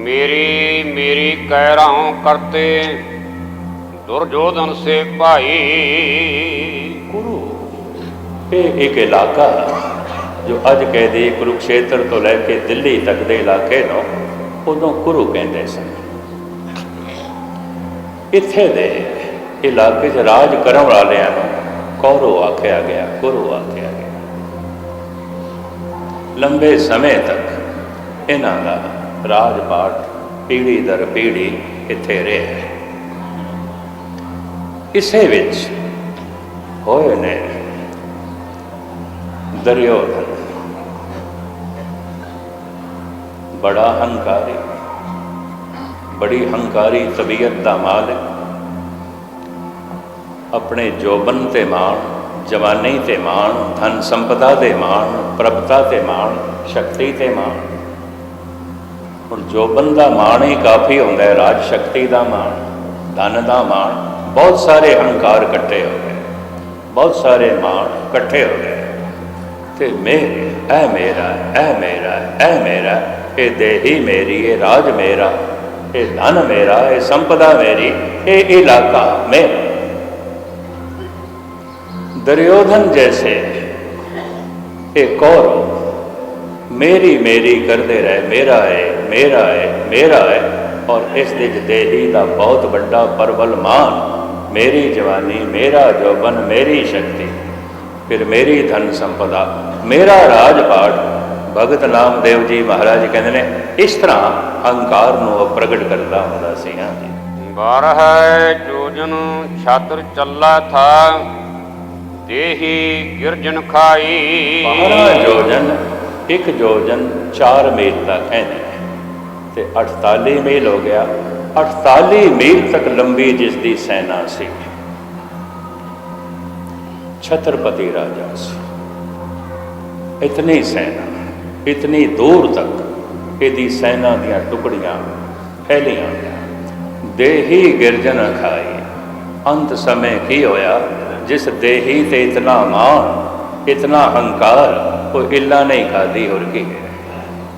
मेरी मेरी कह रहा हूं करते दुर्योधन से भाई ਗੁਰੂ ਇਹ ਇੱਕ ਇਲਾਕਾ ਜੋ ਅੱਜ ਕਹਿੰਦੇ ਕੁਰੂਕਸ਼ੇਤਰ ਤੋਂ ਲੈ ਕੇ ਦਿੱਲੀ ਤੱਕ ਦੇ ਇਲਾਕੇ ਨੂੰ ਉਦੋਂ ਕੁਰੂ ਕਹਿੰਦੇ ਸਨ ਇੱਥੇ ਦੇ ਇਲਾਕੇ 'ਚ ਰਾਜ ਕਰਨ ਵਾਲਿਆਂ ਨੂੰ ਕੌਰਵ ਆਖਿਆ ਗਿਆ ਕੁਰੂ ਆਖਿਆ ਗਿਆ ਲੰਬੇ ਸਮੇਂ ਤੱਕ ਇਹਨਾਂ ਦਾ ਰਾਜਪਾਟ ਪੀੜ੍ਹੀ ਦਰ ਪੀੜ੍ਹੀ ਇੱਥੇ ਰਿਹਾ ਇਸੇ ਵਿੱਚ ਹੋਏ ਨੇ ਦਰਯੋਧਨ। ਬੜਾ ਹੰਕਾਰੀ, ਬੜੀ ਹੰਕਾਰੀ ਤਬੀਅਤ ਦਾ ਮਾਲਕ, ਆਪਣੇ ਜੋਬਨ ਤੇ ਮਾਣ ਜਵਾਨੀ ਤੇ ਮਾਣ, ਧਨ ਸੰਪਦਾ ਦੇ ਮਾਣ, ਪ੍ਰਭਤਾ ਤੇ ਮਾਣ, ਸ਼ਕਤੀ ਤੇ ਮਾਣ। ਹੁਣ ਜੋਬਨ ਦਾ ਮਾਣ ਹੀ ਕਾਫੀ ਹੁੰਦਾ ਹੈ, ਰਾਜ ਸ਼ਕਤੀ ਦਾ ਮਾਣ, ਧਨ ਦਾ ਮਾਣ, ਬਹੁਤ ਸਾਰੇ ਹੰਕਾਰ ਇਕੱਠੇ ਹੋ ਗਏ। ਬਹੁਤ ਸਾਰੇ ਮਾਣ ਇਕੱਠੇ ਹੋ ਗਏ। ਤੇ ਮੇਰੇ ਐ ਮੇਰਾ ਐ ਮੇਰਾ ਐ ਮੇਰਾ, ਇਹ ਦੇਹੀ ਮੇਰੀ, ਇਹ ਰਾਜ ਮੇਰਾ, ਇਹ ਧਨ ਮੇਰਾ, ਇਹ ਸੰਪਦਾ ਮੇਰੀ, ਇਹ ਇਲਾਕਾ ਮੇਰਾ। दुर्योधन जैसे एक और मेरी मेरी करते रहे मेरा है मेरा है मेरा है और इस ਵਿੱਚ ਦੇਹੀ ਦਾ ਬਹੁਤ ਵੱਡਾ ਪਰਵਲ ਮਾਨ ਮੇਰੀ ਜਵਾਨੀ ਮੇਰਾ ਜੋਬਨ ਮੇਰੀ ਸ਼ਕਤੀ ਫਿਰ ਮੇਰੀ ਧਨ ਸੰਪਦਾ ਮੇਰਾ ਰਾਜਪਾਟ ਭਗਤ ਨਾਮਦੇਵ ਜੀ ਮਹਾਰਾਜ ਕਹਿੰਦੇ ਨੇ ਇਸ ਤਰ੍ਹਾਂ ਹੰਕਾਰ ਨੂੰ ਉਹ ਪ੍ਰਗਟ ਕਰਦਾ ਹੁੰਦਾ ਸੀ ਹਾਂ ਜੀ बारह जोजन छात्र चला था ਦੇਹੀ ਗਿਰਜਨ ਖਾਈ। ਬਾਹਰਾ ਜੋਜਨ, ਇੱਕ ਜੋਜਨ 4 ਮੀਲ ਦਾ ਕਹਿੰਦੇ ਤੇ 48 ਮੀਲ ਹੋ ਗਿਆ। 48 ਮੀਲ ਤੱਕ ਲੰਬੀ ਜਿਸ ਦੀ ਸੈਨਾ ਸੀ। ਛਤਰਪਤੀ ਰਾਜਾ ਸੀ। ਇਤਨੀ ਸੈਨਾ, ਇਤਨੀ ਦੂਰ ਤੱਕ ਇਹਦੀ ਸੈਨਾ ਦੀਆਂ ਟੁਕੜੀਆਂ ਫੈਲੀਆਂ। ਦੇਹੀ ਗਿਰਜਨ ਖਾਈ। ਅੰਤ ਸਮੇਂ ਕੀ ਹੋਇਆ? ਜਿਸ ਦੇਹੀ ਤੇ ਇਤਨਾ ਮਾਣ ਇਤਨਾ ਹੰਕਾਰ ਉਹ ਇੱਲਾ ਨਹੀਂ ਖਾਦੀ ਹੋਰ ਕੀ ਹੈ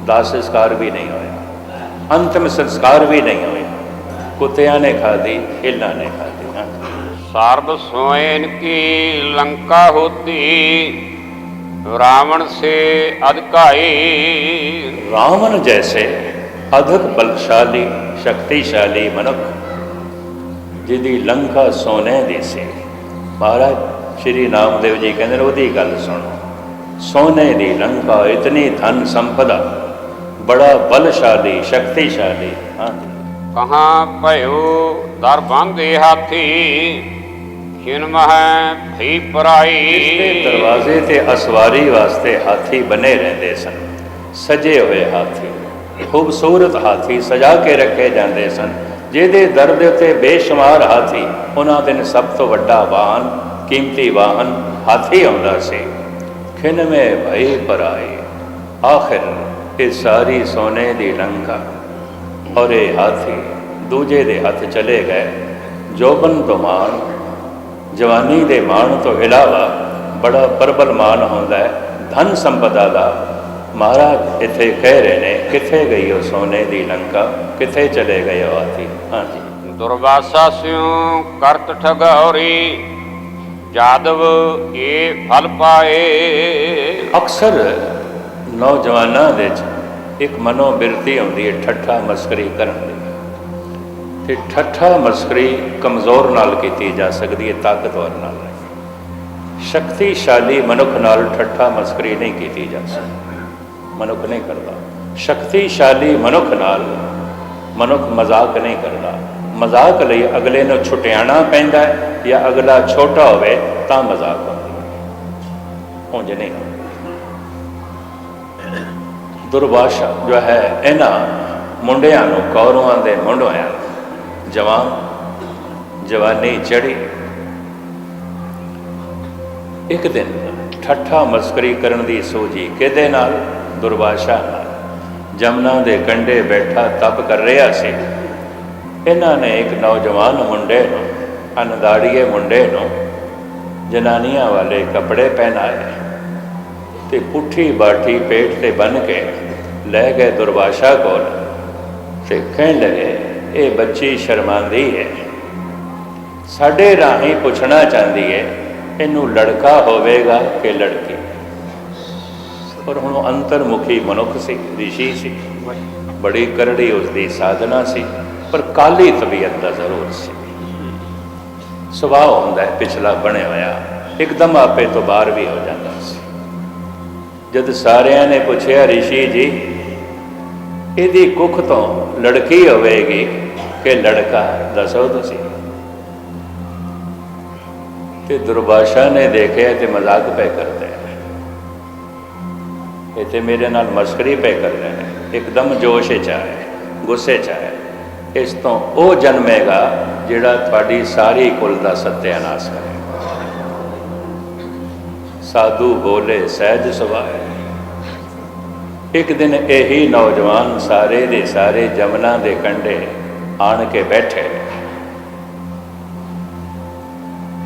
ਦਾਸ ਸੰਸਕਾਰ ਵੀ ਨਹੀਂ ਹੋਇਆ ਅੰਤਮ ਸੰਸਕਾਰ ਵੀ ਨਹੀਂ ਹੋਇਆ ਕੁੱਤਿਆਂ ਨੇ ਖਾਦੀ ਇੱਲਾ ਨੇ ਖਾਦੀ ਹਾਂ सर्व स्वयं की लंका होती रावण से अधिकाई रावण जैसे अधिक बलशाली शक्तिशाली मनुख ਜਿਹਦੀ ਲੰਕਾ ਸੋਨੇ ਦੀ ਸੀ ਮਹਾਰਾਜ ਸ਼੍ਰੀ ਨਾਮਦੇਵ ਜੀ ਕਹਿੰਦੇ ਨੇ ਉਹਦੀ ਗੱਲ ਸੁਣੋ। ਸੋਨੇ ਦੀ ਲੰਕਾ ਇਤਨੀ ਧਨ ਸੰਪਦਾ ਬੜਾ ਬਲਸ਼ਾਲੀ ਸ਼ਕਤੀਸ਼ਾਲੀ। ਕਹਾ ਭਇਓ ਦਰ ਹਾਥੀ ਖਿਨਮ ਹੈ ਭੀ ਪਰਾਈ। ਇਸਦੇ ਦਰਵਾਜ਼ੇ ਤੇ ਅਸਵਾਰੀ ਵਾਸਤੇ ਹਾਥੀ ਬਨੇ ਰਹਿੰਦੇ ਸਨ। ਸਜੇ ਹੋਏ ਹਾਥੀ ਖੂਬਸੂਰਤ ਹਾਥੀ ਸਜਾ ਕੇ ਰੱਖੇ ਜਾਂਦੇ ਸਨ। ਜਿਹਦੇ ਦਰ ਦੇ ਉੱਤੇ ਬੇਸ਼ੁਮਾਰ ਹਾਥੀ, ਉਹਨਾਂ ਦਿਨ ਸਭ ਤੋਂ ਵੱਡਾ ਵਾਹਨ, ਕੀਮਤੀ ਵਾਹਨ ਹਾਥੀ ਆਉਂਦਾ ਸੀ। ਖਿਨਵੇਂ ਭਈ ਪਰਾਈ ਆਖਿਰ ਇਹ ਸਾਰੀ ਸੋਨੇ ਦੀ ਲੰਕਾ ਔਰ ਇਹ ਹਾਥੀ ਦੂਜੇ ਦੇ ਹੱਥ ਚਲੇ ਗਏ। ਜੋਬਨ ਤੋਂ ਮਾਣ, ਜਵਾਨੀ ਦੇ ਮਾਣ ਤੋਂ ਇਲਾਵਾ ਬੜਾ ਪਰਬਲ ਮਾਣ ਹੁੰਦਾ ਹੈ, ਧਨ ਸੰਪਦਾ ਦਾ ਮਹਾਰਾਜ ਇੱਥੇ ਕਹਿ ਰਹੇ ਨੇ ਕਿੱਥੇ ਗਈ ਉਹ ਸੋਨੇ ਦੀ ਲੰਕਾ? ਕਿੱਥੇ ਚਲੇ ਗਏ ਹੋ ਆਤੀ ਹਾਂਜੀ। ਦੁਰਵਾਸਾ ਸਿਉ ਕਰਤ ਠਗੌਰੀ ਜਾਦਵ ਇਹ ਫਲ ਪਾਏ। ਅਕਸਰ ਨੌਜਵਾਨਾਂ ਵਿੱਚ ਇੱਕ ਮਨੋਬਿਰਤੀ ਆਉਂਦੀ ਹੈ ਠੱਠਾ ਮਸਕਰੀ ਕਰਨ ਦੀ। ਤੇ ਠੱਠਾ ਮਸਕਰੀ ਕਮਜ਼ੋਰ ਨਾਲ ਕੀਤੀ ਜਾ ਸਕਦੀ ਹੈ ਤਾਕਤਵਰ ਨਾਲ ਸ਼ਕਤੀਸ਼ਾਲੀ ਮਨੁੱਖ ਨਾਲ ਠੱਠਾ ਮਸਕਰੀ ਨਹੀਂ ਕੀਤੀ ਜਾ ਸਕਦੀ। ਮਨੁੱਖ ਨਹੀਂ ਕਰਦਾ। ਸ਼ਕਤੀਸ਼ਾਲੀ ਮਨੁੱਖ ਨਾਲ ਮਨੁੱਖ ਮਜ਼ਾਕ ਨਹੀਂ ਕਰਦਾ। ਮਜ਼ਾਕ ਲਈ ਅਗਲੇ ਨੂੰ ਛੁਟਿਆਣਾ ਪੈਂਦਾ ਹੈ ਜਾਂ ਅਗਲਾ ਛੋਟਾ ਹੋਵੇ ਤਾਂ ਮਜ਼ਾਕ ਹੁੰਦੀ ਉਂਝ ਨਹੀਂ ਦੁਰਵਾਸ਼ਾ ਜੋ ਹੈ, ਇਹਨਾਂ ਮੁੰਡਿਆਂ ਨੂੰ ਕੌਰਵਾਂ ਦੇ ਮੁੰਡਿਆਂ ਨੂੰ ਜਵਾਨ, ਜਵਾਨੀ ਚੜੀ ਇੱਕ ਦਿਨ ਠੱਠਾ ਮਸਕਰੀ ਕਰਨ ਦੀ ਸੋਝੀ ਕਿਹਦੇ ਨਾਲ? ਦੁਰਵਾਸ਼ਾ ਨਾਲ ਜਮਨਾ ਦੇ ਕੰਢੇ ਬੈਠਾ ਤਪ ਕਰ ਰਿਹਾ ਸੀ। ਇਹਨਾਂ ਨੇ ਇੱਕ ਨੌਜਵਾਨ ਮੁੰਡੇ ਨੂੰ, ਅਨਦਾੜੀਏ ਮੁੰਡੇ ਨੂੰ ਜਨਾਨੀਆਂ ਵਾਲੇ ਕੱਪੜੇ ਪਹਿਨਾਏ ਤੇ ਪੁੱਠੀ ਬਾਠੀ ਪੇਟ ਤੇ ਬੰਨ ਕੇ ਲੈ ਗਏ ਦੁਰਵਾਸ਼ਾ ਕੋਲ ਤੇ ਕਹਿਣ ਲੱਗੇ, ਇਹ ਬੱਚੀ ਸ਼ਰਮਾਂਦੀ ਹੈ ਸਾਡੇ ਰਾਹੀਂ ਪੁੱਛਣਾ ਚਾਹੁੰਦੀ ਹੈ ਇਹਨੂੰ ਲੜਕਾ ਹੋਵੇਗਾ ਕਿ ਲੜਕੀ? ਪਰ ਹੁਣ ਉਹ ਅੰਤਰਮੁਖੀ ਮਨੁੱਖ ਸੀ, ਰਿਸ਼ੀ ਸੀ, ਬੜੀ ਕਰੜੀ ਉਸ ਦੀ ਸਾਧਨਾ ਸੀ, ਪਰ ਕਾਲੀ ਤਬੀਅਤ ਦਾ ਜ਼ਰੂਰ ਸੀ। ਸੁਭਾਅ ਹੁੰਦਾ ਹੈ, ਪਿਛਲਾ ਬਣਿਆ ਹੋਇਆ, ਇੱਕਦਮ ਆਪੇ ਤੋਂ ਬਾਹਰ ਵੀ ਹੋ ਜਾਂਦਾ ਸੀ। ਜਦ ਸਾਰਿਆਂ ਨੇ ਪੁੱਛਿਆ, ਰਿਸ਼ੀ ਜੀ, ਇਹਦੀ ਕੁੱਖ ਤੋਂ ਲੜਕੀ ਹੋਵੇਗੀ ਕਿ ਲੜਕਾ? ਦੱਸੋ ਤੁਸੀਂ। ਤੇ ਦੁਰਬਾਸ਼ਾ ਨੇ ਦੇਖਿਆ ਤੇ ਮਜ਼ਾਕ ਪੈ ਕਰਦਾ ਇੱਥੇ ਮੇਰੇ ਨਾਲ ਮਸਕਰੀ ਪੈ ਕਰ ਰਹੇ ਨੇ, ਇੱਕਦਮ ਜੋਸ਼ ਵਿੱਚ ਆਏ ਗੁੱਸੇ ਚ ਆਏ ਇਸ ਤੋਂ ਉਹ ਜਨਮੇਗਾ ਜਿਹੜਾ ਤੁਹਾਡੀ ਸਾਰੀ ਕੁਲ ਦਾ ਸਤਿਆਨਾਸ਼ ਕਰੇ। ਸਾਧੂ ਬੋਲੇ, ਸਹਿਜ ਸੁਭਾਏ ਇੱਕ ਦਿਨ ਇਹੀ ਨੌਜਵਾਨ ਸਾਰੇ ਦੇ ਸਾਰੇ ਜਮਨਾ ਦੇ ਕੰਢੇ ਆਣ ਕੇ ਬੈਠੇ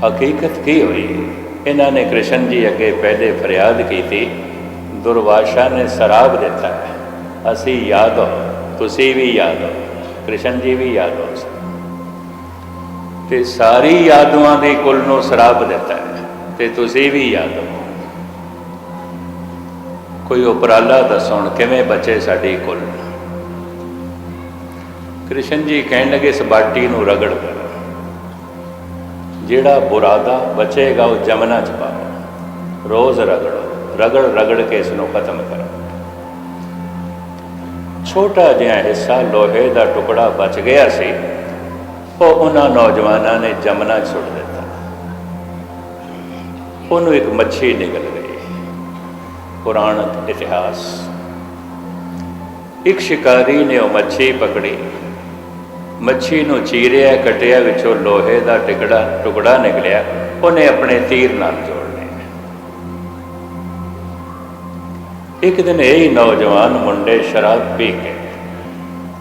ਹਕੀਕਤ ਕੀ ਹੋਈ? ਇਹਨਾਂ ਨੇ ਕ੍ਰਿਸ਼ਨ ਜੀ ਅੱਗੇ ਪਹਿਲੇ ਫਰਿਆਦ ਕੀਤੀ ਦੁਰਵਾਸ਼ਾ ਨੇ ਸਰਾਬ ਦਿੱਤਾ ਹੈ। ਅਸੀਂ ਯਾਦ ਹੋ, ਤੁਸੀਂ ਵੀ ਯਾਦ ਹੋ, ਕ੍ਰਿਸ਼ਨ ਜੀ ਵੀ ਯਾਦ ਹੋ। ਤੇ ਸਾਰੀ ਯਾਦਾਂ ਦੀ ਕੁੱਲ ਨੂੰ ਸਰਾਬ ਦਿੱਤਾ ਹੈ ਤੇ ਤੁਸੀਂ ਵੀ ਯਾਦ ਹੋ। ਕੋਈ ਉਪਰਾਲਾ ਦੱਸੋ ਕਿਵੇਂ ਬਚੇ ਸਾਡੀ ਕੁੱਲ ਕ੍ਰਿਸ਼ਨ ਜੀ ਕਹਿਣ ਲੱਗੇ, ਇਸ ਬਾਟੀ ਨੂੰ ਰਗੜ ਕਰ ਜਿਹੜਾ ਬੁਰਾਦਾ ਬਚੇਗਾ, ਉਹ ਜਮਨਾ ਚ ਪਾਓ ਰੋਜ਼ ਰਗੜੋ। ਰਗੜ ਰਗੜ ਕੇ ਇਸ ਨੂੰ ਖਤਮ ਕਰੋ। ਛੋਟਾ ਜਿਹਾ ਹਿੱਸਾ ਲੋਹੇ ਦਾ ਟੁਕੜਾ ਬਚ ਗਿਆ ਸੀ। ਉਹ ਉਹਨਾਂ ਨੌਜਵਾਨਾਂ ਨੇ ਜਮਨਾ 'ਚ ਸੁੱਟ ਦਿੱਤਾ। ਉਹਨੂੰ ਇੱਕ ਮੱਛੀ ਨਿਕਲ ਗਈ। ਪੁਰਾਣ ਇਤਿਹਾਸ। ਇੱਕ ਸ਼ਿਕਾਰੀ ਨੇ ਉਹ ਮੱਛੀ ਪਕੜੀ। ਮੱਛੀ ਨੂੰ ਚੀਰਿਆ, ਕਟਿਆ, ਵਿੱਚੋਂ ਲੋਹੇ ਦਾ ਟਿਕੜਾ ਟੁਕੜਾ ਨਿਕਲਿਆ। ਉਹਨੇ ਆਪਣੇ ਤੀਰ ਨਾਲ ਜੋੜਿਆ। ਇੱਕ ਦਿਨ ਇਹ ਹੀ ਨੌਜਵਾਨ ਮੁੰਡੇ ਸ਼ਰਾਬ ਪੀ ਕੇ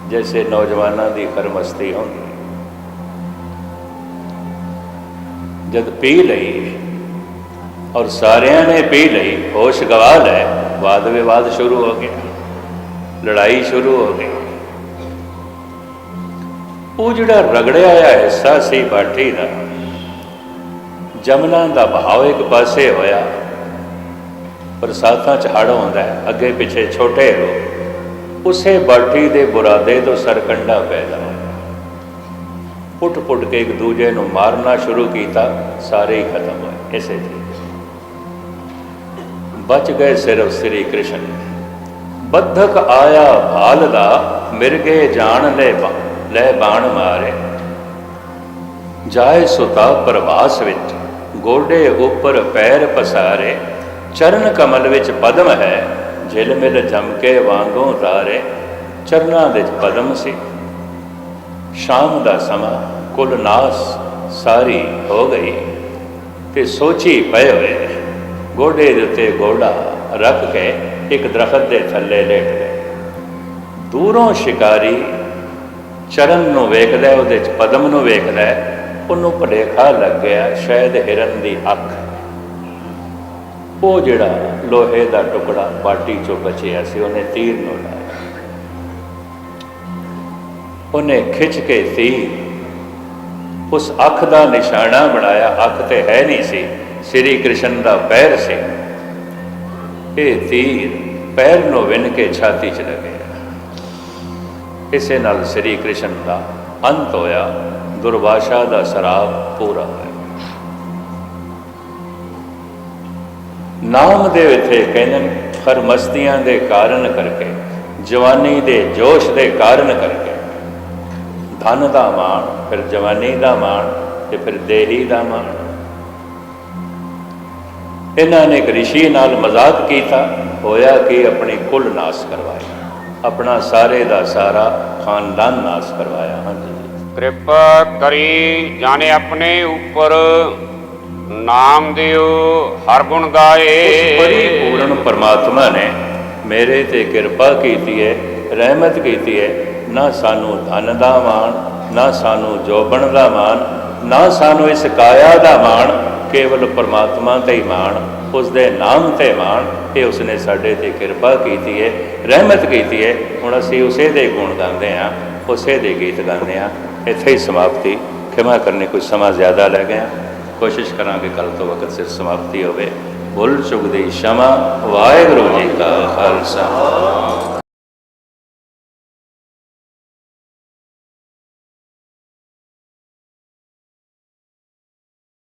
ਜੈਸੇ ਨੌਜਵਾਨਾਂ ਦੀ ਖਰਮਸਤੀ ਹੁੰਦੀ ਜਦ ਪੀ ਲਈ ਔਰ ਸਾਰਿਆਂ ਨੇ ਪੀ ਲਈ ਹੋਸ਼ ਗਵਾ ਲੈ ਵਾਦ ਵਿਵਾਦ ਸ਼ੁਰੂ ਹੋ ਗਿਆ, ਲੜਾਈ ਸ਼ੁਰੂ ਹੋ ਗਈ। ਉਹ ਜਿਹੜਾ ਰਗੜਿਆ ਹੋਇਆ ਹਿੱਸਾ ਸੀ ਬਾਠੀ ਦਾ, ਜਮਨਾ ਦਾ ਬਹਾਵ ਇੱਕ ਪਾਸੇ ਹੋਇਆ ਬਰਸਾਤਾਂ ਚ ਹੜ ਆਉਂਦਾ ਹੈ, ਅੱਗੇ ਪਿੱਛੇ ਛੋਟੇ ਹੋ ਉਸੇ ਬਾਠੀ ਦੇ ਬੁਰਾਦੇ ਤੋਂ ਸਰਕੰਡਾ ਪੈਦਾ ਪੁੱਟ ਪੁੱਟ ਕੇ ਇੱਕ ਦੂਜੇ ਨੂੰ ਮਾਰਨਾ ਸ਼ੁਰੂ ਕੀਤਾ, ਸਾਰੇ ਹੀ ਖਤਮ ਹੋਏ, ਇਸੇ ਤਰੀਕੇ ਬਚ ਗਏ ਸਿਰਫ ਸ੍ਰੀ ਕ੍ਰਿਸ਼ਨ। ਬੱਧਕ ਆਇਆ ਭਾਲ ਦਾ, ਮਿਰਗੇ ਜਾਣ ਲੈ ਲੈ ਬਾਣ ਮਾਰੇ। ਜਾਏ ਸੁਤਾ ਪ੍ਰਵਾਸ ਵਿੱਚ, ਗੋਡੇ ਉੱਪਰ ਪੈਰ ਪਸਾਰੇ। ਚਰਨ ਕਮਲ ਵਿੱਚ ਪਦਮ ਹੈ ਝਿਲ ਮਿਲ ਜਮ ਕੇ ਵਾਂਗੋਂ ਤਾਰੇ ਚਰਨਾਂ ਵਿੱਚ ਪਦਮ ਸੀ। ਸ਼ਾਮ ਦਾ ਸਮਾਂ ਕੁਲ ਨਾਸ ਸਾਰੀ ਹੋ ਗਈ। ਤੇ ਸੋਚੀ ਪਏ ਹੋਏ ਗੋਡੇ ਦੇ ਉੱਤੇ ਗੋਡਾ ਰੱਖ ਕੇ ਇੱਕ ਦਰਖਤ ਦੇ ਥੱਲੇ ਲੇਟ ਗਏ। ਦੂਰੋਂ ਸ਼ਿਕਾਰੀ ਚਰਨ ਨੂੰ ਵੇਖਦਾ ਹੈ, ਉਹਦੇ ਚ ਪਦਮ ਨੂੰ ਵੇਖਦਾ ਹੈ, ਉਹਨੂੰ ਭੁਲੇਖਾ ਲੱਗ ਗਿਆ ਸ਼ਾਇਦ ਹਿਰਨ ਦੀ ਅੱਖ। ਉਹ ਜਿਹੜਾ ਲੋਹੇ ਦਾ ਟੁਕੜਾ ਬਾਟੀ ਚੋਂ ਬਚਿਆ ਸੀ, ਉਹਨੇ ਤੀਰ ਨੂੰ ਲਾਇਆ। ਉਹਨੇ ਖਿੱਚ ਕੇ ਤੀਰ, ਉਸ ਅੱਖ ਦਾ ਨਿਸ਼ਾਨਾ ਬਣਾਇਆ। ਅੱਖ ਤੇ ਹੈ ਨਹੀਂ ਸੀ, ਸ੍ਰੀ ਕ੍ਰਿਸ਼ਨ ਦਾ ਪੈਰ ਸੀ। ਇਹ ਤੀਰ ਪੈਰ ਨੂੰ ਵਿੰਨ ਕੇ ਛਾਤੀ 'ਚ ਲੱਗਿਆ ਇਸੇ ਨਾਲ ਸ੍ਰੀ ਕ੍ਰਿਸ਼ਨ ਦਾ ਅੰਤ ਹੋਇਆ। ਦੁਰਵਾਸ਼ਾ ਦਾ ਸਰਾਪ ਪੂਰਾ ਹੋਇਆ। ਨਾਮ ਦੇ ਕਹਿੰਦੇ ਨੇ, ਹਰ ਮਸਤੀਆਂ ਦੇ ਕਾਰਨ ਕਰਕੇ ਜਵਾਨੀ ਦੇ ਜੋਸ਼ ਦੇ ਕਾਰਨ ਕਰਕੇ। ਧਨ ਦਾ ਮਾਣ ਫਿਰ ਜਵਾਨੀ ਦਾ ਮਾਣ ਤੇ ਫਿਰ ਦੇਹੀ ਦਾ ਮਾਣ। ਇਹਨਾਂ ਨੇ ਇੱਕ ਰਿਸ਼ੀ ਨਾਲ ਮਜ਼ਾਕ ਕੀਤਾ ਹੋਇਆ ਕਿ ਆਪਣੀ ਕੁੱਲ ਨਾਸ ਕਰਵਾਇਆ ਆਪਣਾ ਸਾਰੇ ਦਾ ਸਾਰਾ ਖਾਨਦਾਨ ਨਾਸ ਕਰਵਾਇਆ। ਹਾਂਜੀ ਕਿਰਪਾ ਕਰੀ ਜਾਣੇ ਆਪਣੇ ਉੱਪਰ। ਨਾਮ ਦਿਓ, ਹਰ ਗੁਣ ਗਾਏ। ਉਸ ਬੜੀ ਪੂਰਨ ਪਰਮਾਤਮਾ ਨੇ ਮੇਰੇ ਤੇ ਕਿਰਪਾ ਕੀਤੀ ਹੈ ਰਹਿਮਤ ਕੀਤੀ ਹੈ ਨਾ ਸਾਨੂੰ ਧਨ ਦਾ ਮਾਣ, ਨਾ ਸਾਨੂੰ ਜੋਬਣ ਦਾ ਮਾਣ, ਨਾ ਸਾਨੂੰ ਇਸ ਕਾਇਆ ਦਾ ਮਾਣ, ਕੇਵਲ ਪਰਮਾਤਮਾ ਤੇ ਹੀ ਮਾਣ ਉਸ ਦੇ ਨਾਮ ਤੇ ਮਾਣ, ਇਹ ਉਸਨੇ ਸਾਡੇ ਤੇ ਕਿਰਪਾ ਕੀਤੀ ਹੈ ਰਹਿਮਤ ਕੀਤੀ ਹੈ ਹੁਣ ਅਸੀਂ ਉਸੇ ਦੇ ਗੁਣ ਗਾਉਂਦੇ ਆ, ਉਸੇ ਦੇ ਗੀਤ ਗਾਉਂਦੇ ਆ। ਇੱਥੇ ਹੀ ਸਮਾਪਤੀ। ਖਿਮਾ ਕਰਨੇ ਕੋਈ ਸਮਾਂ ਜ਼ਿਆਦਾ ਲੱਗ ਗਿਆ। ਕੋਸ਼ਿਸ਼ ਕਰਾਂਗੇ ਕੱਲ ਤੋਂ ਵਕਤ ਸਿਰ ਸਮਾਪਤੀ ਹੋਵੇ। ਬੁੱਲ ਚੁਗਦੇ ਸ਼ਮਾ, ਵਾਹਿਗੁਰੂ ਜੀ ਕਾ ਖਾਲਸਾ।